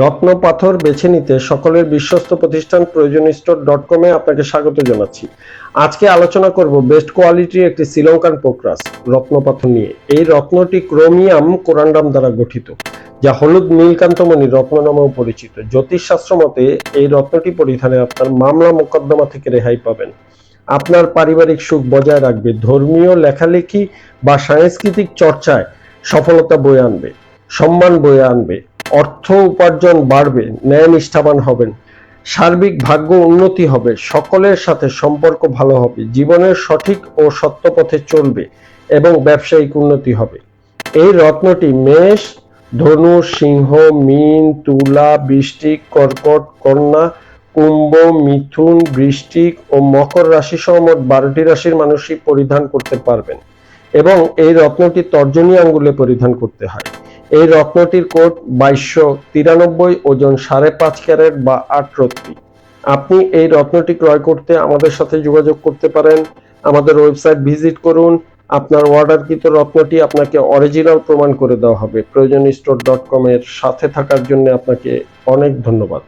রত্ন পাথর বেছে নিতে সকলের বিশ্বস্ত প্রতিষ্ঠান প্রয়োজন স্টোর ডট কমে আপনাকে স্বাগত জানাচ্ছি। আজকে আলোচনা করব বেস্ট কোয়ালিটির একটি শ্রীলঙ্কান পোকরাস রত্ন পাথর নিয়ে। এই রত্নটি ক্রোমিয়াম কোরান্ডাম দ্বারা গঠিত, যা হলুদ নীলকান্তমণি রত্ন নামেও পরিচিত। জ্যোতিষশাস্ত্র মতে, এই রত্নটি পরিধানে আপনার মামলা মোকদ্দমা থেকে রেহাই পাবেন। আপনার পারিবারিক সুখ বজায় রাখবে, ধর্মীয় লেখালেখি বা সাংস্কৃতিক চর্চায় সফলতা বয়ে আনবে, সম্মান বয়ে আনবে। অর্থ উপার্জন বাড়বে ন্যায় নিষ্ঠাবান হবেন, সার্বিক ভাগ্য উন্নতি হবে, সকলের সাথে সম্পর্ক ভালো হবে, জীবনের সঠিক ও সত্য পথে চলবে এবং ব্যবসায়িক উন্নতি হবে। এই রত্নটি মেষ, ধনু, সিংহ, মীন, তুলা, বৃষ্টিক, কর্কট, কন্যা, কুম্ভ, মিথুন, বৃষ্টিক ও মকর রাশি সহ মোট বারোটি রাশির মানুষই পরিধান করতে পারবেন এবং এই রত্নটি তর্জনী আঙ্গুলে পরিধান করতে হয়। এই রত্নটির কোট বাইশশো তিরানব্বই, ওজন সাড়ে পাঁচ ক্যারেট বা আট রত্তি। আপনি এই রত্নটি ক্রয় করতে আমাদের সাথে যোগাযোগ করতে পারেন। আমাদের ওয়েবসাইট ভিজিট করুন। আপনার অর্ডারকৃত রত্নটি আপনাকে অরিজিনাল প্রমাণ করে দেওয়া হবে। প্রয়োজন স্টোর ডট কমের সাথে থাকার জন্য আপনাকে অনেক ধন্যবাদ।